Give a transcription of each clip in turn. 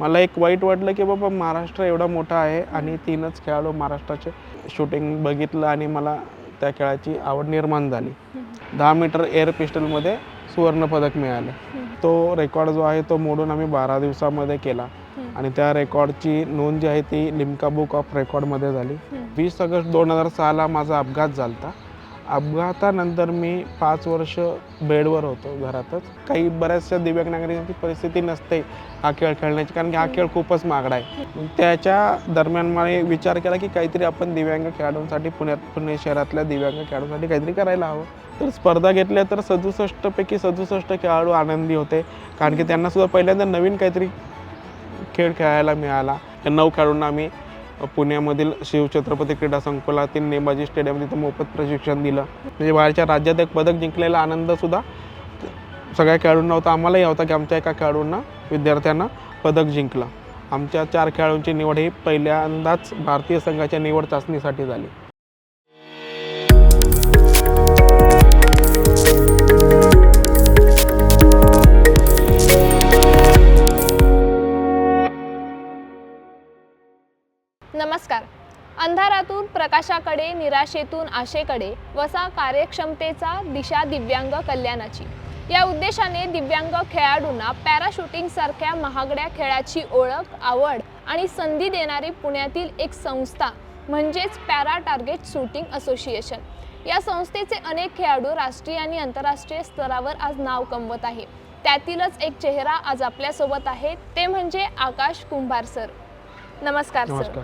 मला एक वाईट वाटलं की बाबा महाराष्ट्र एवढा मोठा आहे आणि तीनच खेळाडू महाराष्ट्राचे शूटिंग बघितलं आणि मला त्या खेळाची आवड निर्माण झाली. दहा मीटर एअर पिस्टलमध्ये सुवर्णपदक मिळाले. तो रेकॉर्ड जो आहे तो मोडून आम्ही बारा दिवसामध्ये केला. आणि त्या रेकॉर्डची नोंद जी आहे ती लिम्का बुक ऑफ रेकॉर्डमध्ये झाली. वीस ऑगस्ट दोन हजार सहाला माझा अपघात झाला अपघातानंतर मी पाच वर्ष बेडवर होतो घरातच. काही बऱ्याचशा दिव्यांग नागरिकांची परिस्थिती नसते हा खेळ खेळण्याची कारण की हा खेळ खूपच महागडा आहे. त्याच्या दरम्यान मला विचार केला की काहीतरी आपण दिव्यांग खेळाडूंसाठी पुण्यात पुणे शहरातल्या दिव्यांग खेळाडूंसाठी काहीतरी करायला हवं. तर स्पर्धा घेतल्या तर सदुसष्टपैकी सदुसष्ट खेळाडू आनंदी होते कारण की त्यांनासुद्धा पहिल्यांदा नवीन काहीतरी खेळ खेळायला मिळाला. नऊ खेळाडूंना आम्ही पुण्यामधील शिवछत्रपती क्रीडा संकुलातील नेमाजी स्टेडियम तिथं मोफत प्रशिक्षण दिलं. म्हणजे बाहेरच्या राज्यात एक पदक जिंकलेला आनंदसुद्धा सगळ्या खेळाडूंना होता. आम्हालाही होता की आमच्या एका खेळाडूंना विद्यार्थ्यांना पदक जिंकलं. आमच्या चार खेळाडूंची निवड ही पहिल्यांदाच भारतीय संघाच्या निवड चाचणीसाठी झाली. अंधारातून प्रकाशाकडे निराशेतून आशेकडे वसा कार्यक्षमतेचा दिशा दिव्यांग कल्याणाची. या उद्देशाने दिव्यांग खेळाडूंना पॅराशूटिंग सारख्या महागड्या खेळाची ओळख आवड आणि संधी देणारी पुण्यातील एक संस्था म्हणजेच पॅरा टार्गेट शूटिंग असोसिएशन. या संस्थेचे अनेक खेळाडू राष्ट्रीय आणि आंतरराष्ट्रीय स्तरावर आज नाव कमवत आहे. त्यातीलच एक चेहरा आज आपल्यासोबत आहे. ते म्हणजे आकाश कुंभार सर. नमस्कार सर.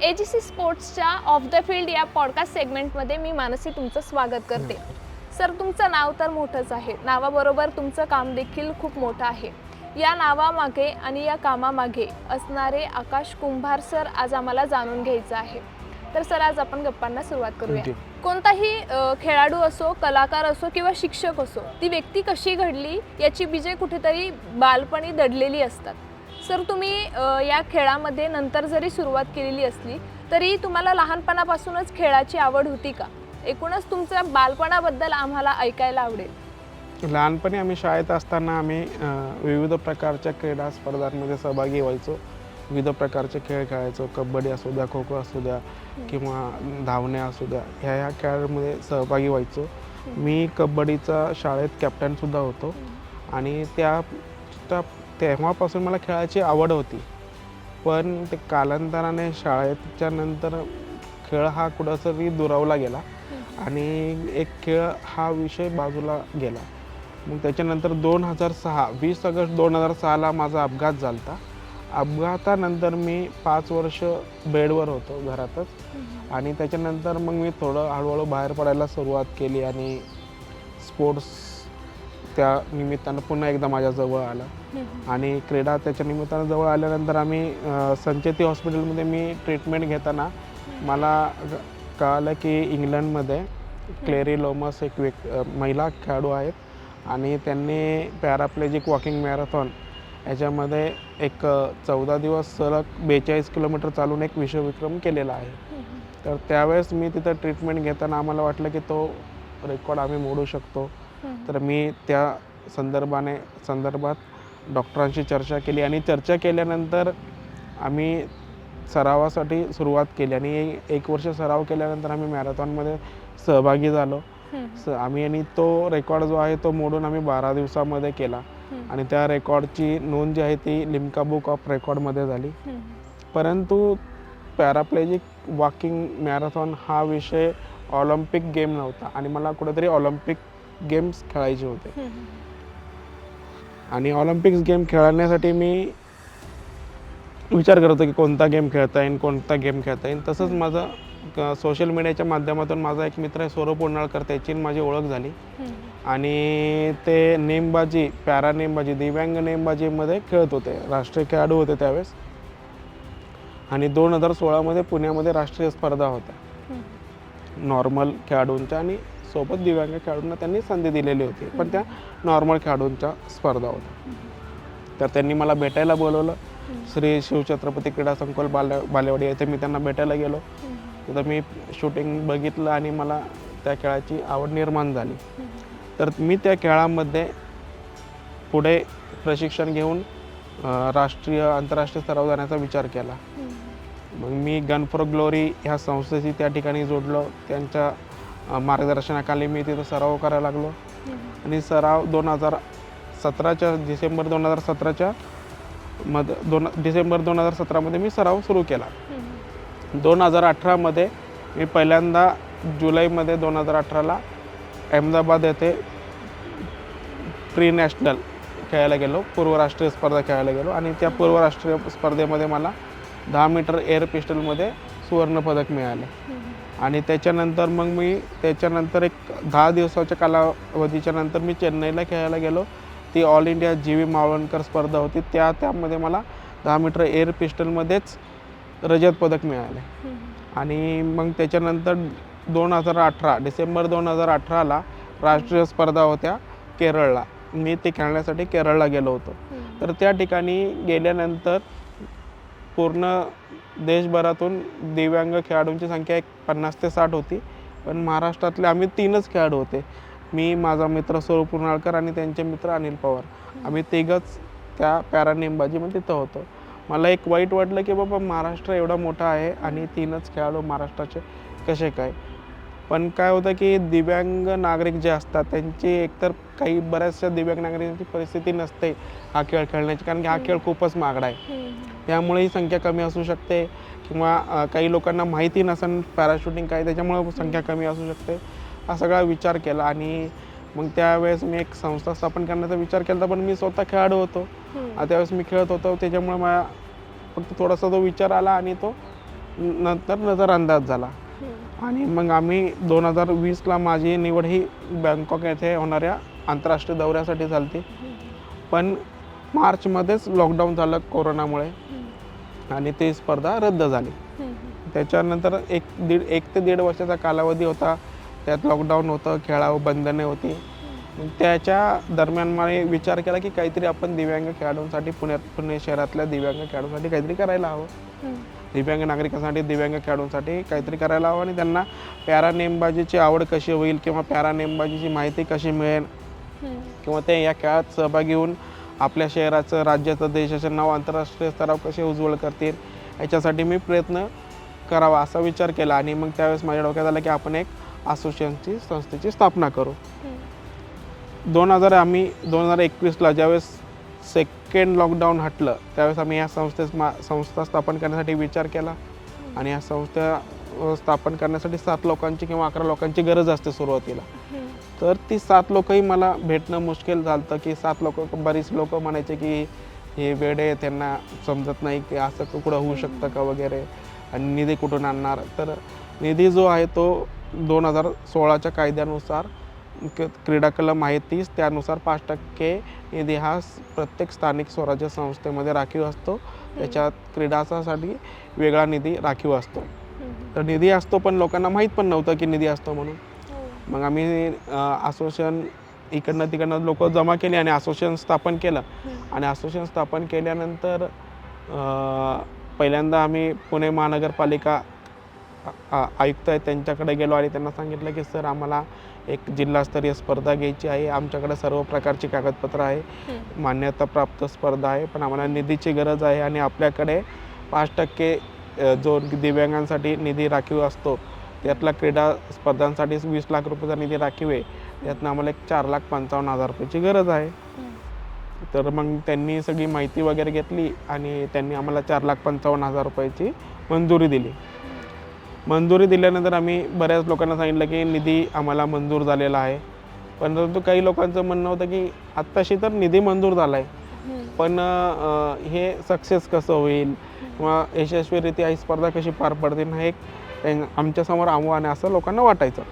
ए जी सी स्पोर्ट्सच्या ऑफ द फील्ड या पॉडकास्ट सेगमेंटमध्ये मी मानसी तुमचं स्वागत करते. सर तुमचं नाव तर मोठंच आहे. नावाबरोबर तुमचं काम देखील खूप मोठं आहे. या नावामागे आणि या कामामागे असणारे आकाश कुंभार सर आज आम्हाला जाणून घ्यायचं आहे. तर सर आज आपण गप्पांना सुरुवात करूया. कोणताही खेळाडू असो कलाकार असो किंवा शिक्षक असो ती व्यक्ती कशी घडली याची बीजे कुठेतरी बालपणी दडलेली असतात. सर तुम्ही या खेळामध्ये नंतर जरी सुरुवात केलेली असली तरी तुम्हाला लहानपणापासूनच खेळाची आवड होती का? एकूणच तुमच्या बालपणाबद्दल आम्हाला ऐकायला आवडेल. लहानपणी आम्ही शाळेत असताना आम्ही विविध प्रकारच्या क्रीडा स्पर्धांमध्ये सहभागी व्हायचो. विविध प्रकारचे खेळ खेळायचो. कबड्डी असू द्या खो खो असू द्या किंवा धावणे असू द्या ह्या ह्या खेळामध्ये सहभागी व्हायचो. मी कबड्डीचा शाळेत कॅप्टनसुद्धा होतो. आणि त्या त्या- तेव्हापासून मला खेळाची आवड होती. पण ते कालांतराने शाळेच्या नंतर खेळ हा कुठंतरी दुरावला गेला आणि एक खेळ हा विषय बाजूला गेला. मग त्याच्यानंतर दोन हजार सहा वीस ऑगस्ट दोन हजार सहाला माझा अपघात झाला होता अपघातानंतर मी पाच वर्ष बेडवर होतो घरातच. आणि त्याच्यानंतर मग मी थोडं हळूहळू बाहेर पडायला सुरुवात केली आणि स्पोर्ट्स त्या निमित्तानं पुन्हा एकदा माझ्याजवळ आलं. आणि क्रीडा त्याच्या निमित्तानं जवळ आल्यानंतर आम्ही संचेती हॉस्पिटलमध्ये मी ट्रीटमेंट घेताना मला कळालं की इंग्लंडमध्ये क्लेरी लोमस एक व्यक् महिला खेळाडू आहेत. आणि त्यांनी पॅराप्लेजिक वॉकिंग मॅरेथॉन याच्यामध्ये एक चौदा दिवस सलग बेचाळीस किलोमीटर चालून एक विश्वविक्रम केलेला आहे. तर त्यावेळेस मी तिथं ट्रीटमेंट घेताना आम्हाला वाटलं की तो रेकॉर्ड आम्ही मोडू शकतो. तर मी त्या संदर्भाने संदर्भात डॉक्टरांशी चर्चा केली आणि चर्चा केल्यानंतर आम्ही सरावासाठी सुरुवात केली आणि एक वर्ष सराव केल्यानंतर आम्ही मॅरेथॉनमध्ये सहभागी झालो. स आम्ही आणि तो रेकॉर्ड जो आहे तो मोडून आम्ही बारा दिवसामध्ये केला. आणि त्या रेकॉर्डची नोंद जी आहे ती लिम्का बुक ऑफ रेकॉर्डमध्ये झाली. परंतु पॅराप्लेजिक वॉकिंग मॅरेथॉन हा विषय ऑलिम्पिक गेम नव्हता आणि मला कुठेतरी ऑलिम्पिक गेम्स खेळायचे होते. आणि ऑलिम्पिक्स गेम खेळण्यासाठी मी विचार करत होतो की कोणता गेम खेळता येईल कोणता गेम खेळता येईल तसंच माझं सोशल मीडियाच्या माध्यमातून माझा एक मित्र आहे सौरभ उन्हाळकर त्याची माझी ओळख झाली. आणि ते नेमबाजी पॅरा नेमबाजी दिव्यांग नेमबाजीमध्ये खेळत होते. राष्ट्रीय खेळाडू होते त्यावेळेस. आणि दोन हजार सोळामध्ये पुण्यामध्ये राष्ट्रीय स्पर्धा होत्या. नॉर्मल खेळाडूंच्या आणि सोबत दिव्यांग खेळाडूंना त्यांनी संधी दिलेली होती. पण त्या नॉर्मल खेळाडूंच्या स्पर्धा होत्या. तर त्यांनी मला भेटायला बोलवलं. श्री शिवछत्रपती क्रीडा संकुल बाले बालेवाडी येथे मी त्यांना भेटायला गेलो. तिथं मी शूटिंग बघितलं आणि मला त्या खेळाची आवड निर्माण झाली. तर मी त्या खेळामध्ये पुढे प्रशिक्षण घेऊन राष्ट्रीय आंतरराष्ट्रीय स्तरावर जाण्याचा विचार केला. मग मी गन फॉर ग्लोरी ह्या संस्थेशी त्या ठिकाणी जोडलो. त्यांच्या मार्गदर्शनाखाली मी तिथं सराव करायला लागलो. आणि सराव दोन हजार सतराच्या डिसेंबर दोन हजार सतराच्या मध्ये दोन डिसेंबर दोन हजार सतरामध्ये मी सराव सुरू केला. दोन हजार अठरामध्ये मी पहिल्यांदा जुलैमध्ये दोन हजार अठराला अहमदाबाद येथे प्री नॅशनल खेळायला गेलो पूर्वराष्ट्रीय स्पर्धा खेळायला गेलो आणि त्या पूर्वराष्ट्रीय स्पर्धेमध्ये मला दहा मीटर एअर पिस्टलमध्ये सुवर्णपदक मिळाले. आणि त्याच्यानंतर मग मी त्याच्यानंतर एक दहा दिवसाच्या कालावधीच्या नंतर मी चेन्नईला खेळायला गेलो. ती all India G V Mavalankar स्पर्धा होती. त्या त्यामध्ये मला दहा मीटर एअर पिस्टलमध्येच रजत पदक मिळाले. आणि मग त्याच्यानंतर दोन हजार अठरा डिसेंबर दोन हजार अठराला राष्ट्रीय स्पर्धा होत्या केरळला. मी ते खेळण्यासाठी केरळला गेलो होतो. तर त्या ठिकाणी गेल्यानंतर पूर्ण देशभरातून दिव्यांग खेळाडूंची संख्या एक पन्नास ते साठ होती. पण महाराष्ट्रातले आम्ही तीनच खेळाडू होते. मी माझा मित्र स्वरूप उन्हाळकर आणि त्यांचे मित्र अनिल पवार. आम्ही तिघंच त्या पॅरा नेमबाजीमध्ये तिथं होतो. मला एक वाईट वाटलं की बाबा महाराष्ट्र एवढा मोठा आहे आणि तीनच खेळाडू महाराष्ट्राचे कसे काय? पण काय होतं की दिव्यांग नागरिक जे असतात त्यांची एकतर काही बऱ्याचशा दिव्यांग नागरिकांची परिस्थिती नसते हा खेळ खेळण्याची कारण की हा खेळ खूपच महागडा आहे. त्यामुळे ही संख्या कमी असू शकते किंवा काही लोकांना माहिती नसेल पॅराशूटिंग काय त्याच्यामुळे संख्या कमी असू शकते हा सगळा विचार केला. आणि मग त्यावेळेस मी एक संस्था स्थापन करण्याचा विचार केला पण मी स्वतः खेळाडू होतो. त्यावेळेस मी खेळत होतो त्याच्यामुळे मला फक्त थोडासा तो विचार आला आणि तो नंतर नजर अंदाज झाला. आणि मग आम्ही दोन हजार वीसला माझी निवड ही बँकॉक येथे होणाऱ्या आंतरराष्ट्रीय दौऱ्यासाठी झाली पण मार्चमध्येच लॉकडाऊन झालं कोरोनामुळे. आणि ती स्पर्धा रद्द झाली. त्याच्यानंतर एक दीड एक ते दीड वर्षाचा कालावधी होता. त्यात लॉकडाऊन होतं खेळावं बंधने होती. त्याच्या दरम्यान मला विचार केला की काहीतरी आपण दिव्यांग खेळाडूंसाठी पुण्यात पुणे शहरातल्या दिव्यांग खेळाडूंसाठी काहीतरी करायला हवं. दिव्यांग नागरिकांसाठी दिव्यांग खेळाडूंसाठी काहीतरी करायला हवं आणि त्यांना पॅरा नेमबाजीची आवड कशी होईल किंवा पॅरा नेमबाजीची माहिती कशी मिळेल? किंवा ते या खेळात सहभागी होऊन आपल्या शहराचं राज्याचं देशाचं नाव आंतरराष्ट्रीय स्तरावर कसे उज्ज्वल करतील याच्यासाठी मी प्रयत्न करावा असा विचार केला आणि मग त्यावेळेस माझ्या डोक्यात आलं की आपण एक असोसिएशनची संस्थेची स्थापना करू. दोन हजार आम्ही दोन हजार एकवीसला ज्यावेळेस सेकंड लॉकडाऊन हटलं त्यावेळेस आम्ही या संस्थेस मा संस्था स्थापन करण्यासाठी विचार केला. आणि या संस्था स्थापन करण्यासाठी सात लोकांची किंवा अकरा लोकांची गरज असते सुरुवातीला. तर ती सात लोकही मला भेटणं मुश्किल झालं की सात लोक बरीच लोक म्हणायचे की हे वेडे त्यांना समजत नाही की असं कुठं होऊ शकतं का वगैरे. आणि निधी कुठून आणणार? तर निधी जो आहे तो दोन हजार सोळाच्या कायद्यानुसार क- क्रीडा कलम आहे तीस त्यानुसार पाच टक्के निधी हा प्रत्येक स्थानिक स्वराज्य संस्थेमध्ये राखीव असतो. त्याच्यात क्रीडासाठी वेगळा निधी राखीव असतो. तर निधी असतो पण लोकांना माहीत पण नव्हतं की निधी असतो म्हणून. मग आम्ही असोसिएशन इकडनं तिकडनं लोक जमा केले आणि असोसिएशन स्थापन केलं. आणि असोसिएशन स्थापन केल्यानंतर पहिल्यांदा आम्ही पुणे महानगरपालिका आयुक्त आहेत त्यांच्याकडे गेलो आणि त्यांना सांगितलं की सर आम्हाला एक जिल्हास्तरीय स्पर्धा घ्यायची आहे. आमच्याकडे सर्व प्रकारची कागदपत्रं आहे. मान्यताप्राप्त स्पर्धा आहे पण आम्हाला निधीची गरज आहे आणि आपल्याकडे पाच टक्के जो दिव्यांगांसाठी निधी राखीव असतो त्यातला क्रीडा स्पर्धांसाठी वीस लाख रुपयाचा निधी राखीव आहे. त्यातनं आम्हाला एक चार लाख पंचावन्न हजार रुपयाची गरज आहे. तर मग त्यांनी सगळी माहिती वगैरे घेतली आणि त्यांनी आम्हाला चार लाख पंचावन्न हजार रुपयाची मंजुरी दिली. मंजुरी दिल्यानंतर आम्ही बऱ्याच लोकांना सांगितलं की निधी आम्हाला मंजूर झालेला आहे. परंतु काही लोकांचं म्हणणं होतं की आत्ताशी तर निधी मंजूर झाला आहे पण हे सक्सेस कसं होईल? किंवा यशस्वीरित्या ही स्पर्धा कशी पार पडतील हे एक त्यां- आमच्यासमोर आव्हान आहे असं लोकांना वाटायचं.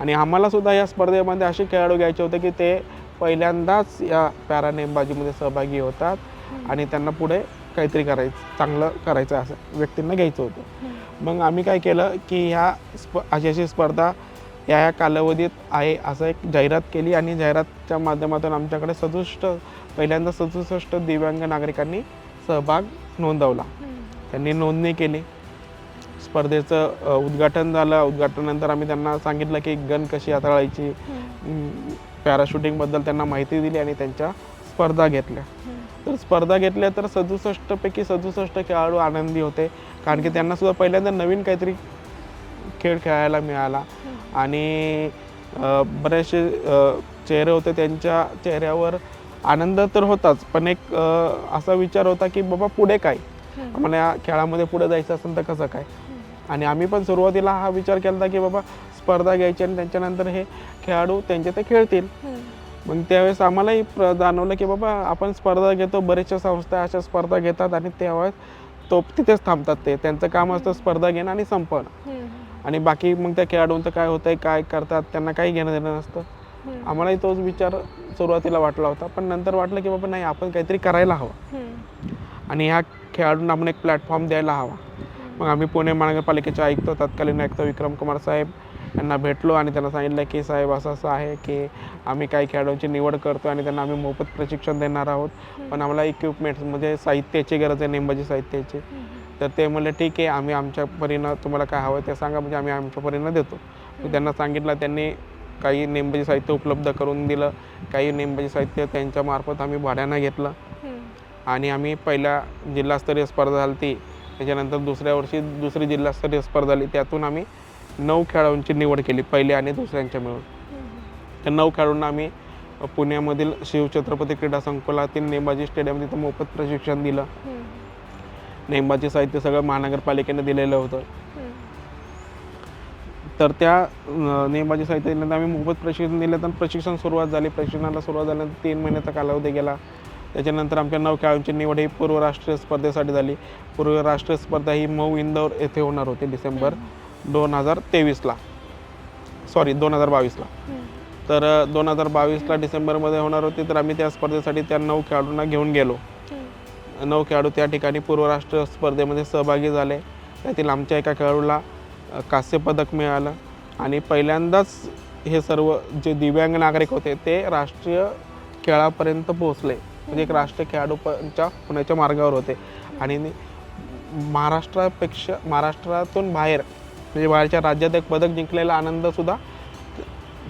आणि आम्हालासुद्धा या स्पर्धेमध्ये असे खेळाडू घ्यायचे होते की ते पहिल्यांदाच या पॅरा नेमबाजीमध्ये सहभागी होतात. आणि त्यांना पुढे काहीतरी करायचं चांगलं करायचं असं व्यक्तींना घ्यायचं होतं. मग आम्ही काय केलं की ह्या स्प अशी अशी स्पर्धा या या कालावधीत आहे असं एक जाहिरात केली आणि जाहिरातच्या माध्यमातून आमच्याकडे सदुसष्ट पहिल्यांदा सदुसष्ट दिव्यांग नागरिकांनी सहभाग नोंदवला. त्यांनी नोंदणी केली. स्पर्धेचं उद्घाटन झालं. उद्घाटनानंतर आम्ही त्यांना सांगितलं की गन कशी हाताळायची पॅराशूटिंगबद्दल त्यांना माहिती दिली आणि त्यांच्या स्पर्धा घेतल्या. तर स्पर्धा घेतल्या तर सदुसष्टपैकी सदुसष्ट खेळाडू आनंदी होते. कारण की त्यांना सुद्धा पहिल्यांदा नवीन काहीतरी खेळ खेळायला मिळाला. आणि बरेचसे चेहरे होते त्यांच्या चेहऱ्यावर आनंद तर होताच पण एक असा विचार होता की बाबा पुढे काय? आम्हाला या खेळामध्ये पुढे जायचं असेल तर कसं काय? आणि आम्ही पण सुरुवातीला हा विचार केला होता की बाबा स्पर्धा घ्यायची आणि त्यांच्यानंतर हे खेळाडू त्यांचे ते खेळतील. मग त्यावेळेस आम्हालाही प्र- जाणवलं की बाबा आपण स्पर्धा घेतो बरेचशा संस्था अशा स्पर्धा घेतात आणि त्यावेळेस तो तिथेच थांबतात ते. त्यांचं काम असतं स्पर्धा घेणं आणि संपवणं. आणि बाकी मग त्या खेळाडूंचं काय होतंय काय करतात त्यांना काही घेणं देणं नसतं. आम्हालाही तोच विचार सुरुवातीला वाटला होता पण नंतर वाटलं की बाबा नाही आपण काहीतरी करायला हवं. आणि ह्या खेळाडूंना आपण एक प्लॅटफॉर्म द्यायला हवा. मग आम्ही पुणे महानगरपालिकेचे आयुक्त तत्कालीन आयुक्त विक्रम कुमार साहेब यांना भेटलो आणि त्यांना सांगितलं की साहेब असं असं आहे की आम्ही काही खेळाडूंची निवड करतो आणि त्यांना आम्ही मोफत प्रशिक्षण देणार आहोत. पण आम्हाला इक्विपमेंट्स म्हणजे साहित्याची गरज आहे नेमबाजी साहित्याची. तर ते म्हणले ठीक आहे आम्ही आमच्या परीनं तुम्हाला काय हवं ते सांगा म्हणजे आम्ही आमच्या परीनं देतो. त्यांना सांगितलं त्यांनी काही नेमबाजी साहित्य उपलब्ध करून दिलं काही नेमबाजी साहित्य त्यांच्यामार्फत आम्ही भाड्यानं घेतलं. आणि आम्ही पहिल्या जिल्हास्तरीय स्पर्धा झाली ती त्याच्यानंतर दुसऱ्या वर्षी दुसरी जिल्हास्तरीय स्पर्धा झाली त्यातून आम्ही नऊ खेळाडूंची निवड केली पहिल्या आणि दुसऱ्यांच्या मिळून. त्या नऊ खेळाडूंना आम्ही पुण्यामधील शिवछत्रपती क्रीडा संकुलातील नेमबाजी स्टेडियम तिथं मोफत प्रशिक्षण दिलं. नेमबाजी साहित्य सगळं महानगरपालिकेने दिलेलं होतं. तर त्या नेमबाजी साहित्य दिल्यानंतर आम्ही मोफत प्रशिक्षण दिलं तर प्रशिक्षण सुरुवात झाली. प्रशिक्षणाला सुरुवात झाल्यानंतर तीन महिन्याचा कालावधी गेला. त्याच्यानंतर आमच्या नऊ खेळाडूंची निवड ही पूर्व राष्ट्रीय स्पर्धेसाठी झाली. पूर्व राष्ट्रीय स्पर्धा ही मऊ इंदौर येथे होणार होती डिसेंबर. दोन हजार तेवीसला. सॉरी दोन हजार बावीसला. तर दोन हजार बावीसला डिसेंबरमध्ये होणार होती तर आम्ही त्या स्पर्धेसाठी त्या नऊ खेळाडूंना घेऊन गेलो. नऊ खेळाडू त्या ठिकाणी पूर्वराष्ट्र स्पर्धेमध्ये सहभागी झाले. त्यातील आमच्या एका खेळाडूला अ, कांस्यपदक मिळालं. आणि पहिल्यांदाच हे सर्व जे दिव्यांग नागरिक होते ते राष्ट्रीय खेळापर्यंत पोहोचले. म्हणजे एक राष्ट्रीय खेळाडूच्या होण्याच्या मार्गावर होते. आणि महाराष्ट्रापेक्षा महाराष्ट्रातून बाहेर म्हणजे बाहेरच्या राज्यात एक पदक जिंकलेला आनंदसुद्धा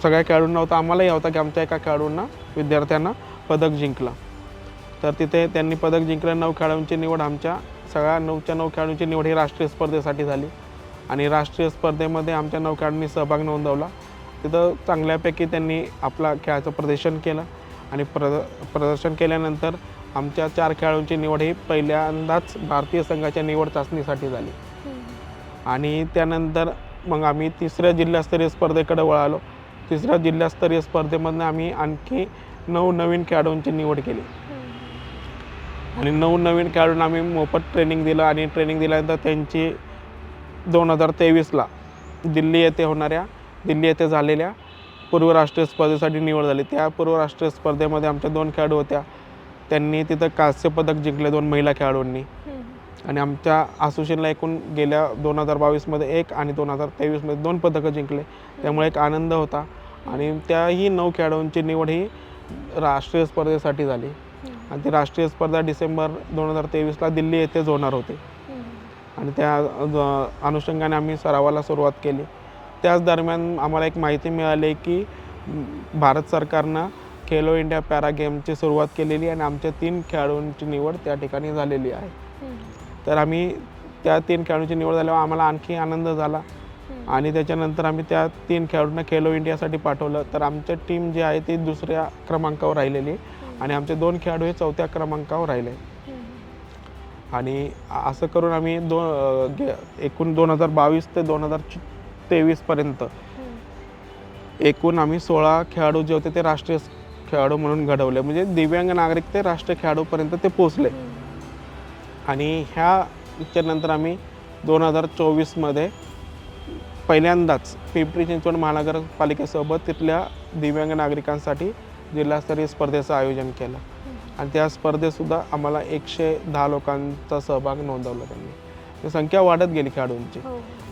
सगळ्या खेळाडूंना होता. आम्हालाही होता की आमच्या एका खेळाडूंना विद्यार्थ्यांना पदक जिंकलं. तर तिथे त्यांनी पदक जिंकलं. नऊ खेळाडूंची निवड आमच्या सगळ्या नऊच्या नऊ खेळाडूंची निवड ही राष्ट्रीय स्पर्धेसाठी झाली. आणि राष्ट्रीय स्पर्धेमध्ये आमच्या नऊ खेळाडूंनी सहभाग नोंदवला. तिथं चांगल्यापैकी त्यांनी आपला खेळाचं प्रदर्शन केलं. आणि प्रद प्रदर्शन केल्यानंतर आमच्या चार खेळाडूंची निवड ही पहिल्यांदाच भारतीय संघाच्या निवड चाचणीसाठी झाली. आणि त्यानंतर मग आम्ही तिसऱ्या जिल्हास्तरीय स्पर्धेकडे वळालो. तिसऱ्या जिल्हास्तरीय स्पर्धेमधनं आम्ही आणखी नऊ नवीन खेळाडूंची निवड केली. आणि नऊ नवीन खेळाडूंना आम्ही मोफत ट्रेनिंग दिलं आणि ट्रेनिंग दिल्यानंतर त्यांची दोन हजार तेवीसला दिल्ली येथे होणाऱ्या दिल्ली येथे झालेल्या पूर्व राष्ट्रीय स्पर्धेसाठी निवड झाली. त्या पूर्व राष्ट्रीय स्पर्धेमध्ये आमच्या दोन खेळाडू होत्या. त्यांनी तिथं कांस्य पदक जिंकले दोन महिला खेळाडूंनी. आणि आमच्या असोसिएशनला एकूण गेल्या दोन हजार बावीसमध्ये एक आणि दोन हजार तेवीसमध्ये दोन पदकं जिंकले. त्यामुळे एक आनंद होता. आणि त्याही नऊ खेळाडूंची निवड ही राष्ट्रीय स्पर्धेसाठी झाली. आणि ती राष्ट्रीय स्पर्धा डिसेंबर दोन हजार तेवीसला दिल्ली येथेच होणार होते. आणि त्या अनुषंगाने आम्ही सरावाला सुरुवात केली. त्याच दरम्यान आम्हाला एक माहिती मिळाली की भारत सरकारनं खेलो इंडिया पॅरा गेमची सुरुवात केलेली आणि आमच्या तीन खेळाडूंची निवड त्या ठिकाणी झालेली आहे. तर आम्ही त्या तीन खेळाडूंची निवड झाल्यावर आम्हाला आणखी आनंद झाला. आणि त्याच्यानंतर आम्ही त्या तीन खेळाडूंना खेलो इंडियासाठी पाठवलं. तर आमच्या टीम जी आहे ती दुसऱ्या क्रमांकावर राहिलेली. आणि आमचे दोन खेळाडू हे चौथ्या क्रमांकावर राहिले. आणि असं करून आम्ही गे- एकूण दोन हजार बावीस ते दोन हजार तेवीसपर्यंत एकूण आम्ही सोळा खेळाडू जे होते ते राष्ट्रीय खेळाडू म्हणून घडवले. म्हणजे दिव्यांग नागरिक ते राष्ट्रीय खेळाडूपर्यंत ते पोचले आणि ह्या नंतर आम्ही दोन हजार चोवीसमध्ये पहिल्यांदाच पिंपरी चिंचवड महानगरपालिकेसोबत तिथल्या दिव्यांग नागरिकांसाठी जिल्हास्तरीय स्पर्धेचं आयोजन केलं. आणि त्या स्पर्धेतसुद्धा आम्हाला एकशे दहा लोकांचा सहभाग नोंदवला त्यांनी. ती संख्या वाढत गेली खेळाडूंची.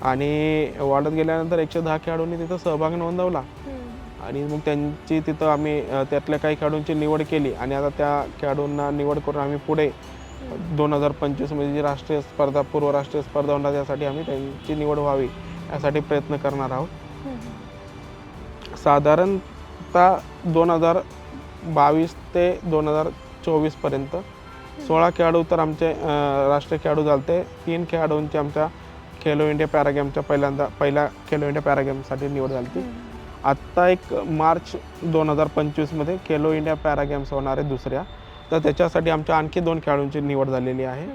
आणि वाढत गेल्यानंतर एकशे दहा खेळाडूंनी तिथं सहभाग नोंदवला. आणि मग त्यांची तिथं आम्ही त्यातल्या काही खेळाडूंची निवड केली. आणि आता त्या खेळाडूंना निवड करून आम्ही पुढे दोन हजार पंचवीसमध्ये जी राष्ट्रीय स्पर्धा पूर्व राष्ट्रीय स्पर्धा होणार यासाठी आम्ही त्यांची निवड व्हावी यासाठी प्रयत्न करणार आहोत. साधारणतः दोन हजार बावीस ते दोन हजार चोवीसपर्यंत सोळा खेळाडू तर आमचे राष्ट्रीय खेळाडू झालते तीन खेळाडूंची आमच्या खेलो इंडिया पॅरागेमच्या पहिल्यांदा पहिल्या खेलो इंडिया पॅरागेमसाठी निवड झाली होती आत्ता एक मार्च दोन हजार पंचवीसमध्ये खेलो इंडिया पॅरागेम्स होणार आहे दुसऱ्या. तर त्याच्यासाठी आमच्या आणखी दोन खेळाडूंची निवड झालेली आहे.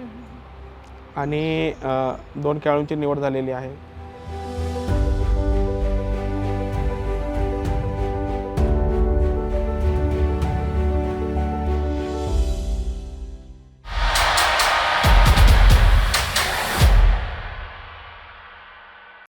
आणि दोन खेळाडूंची निवड झालेली आहे.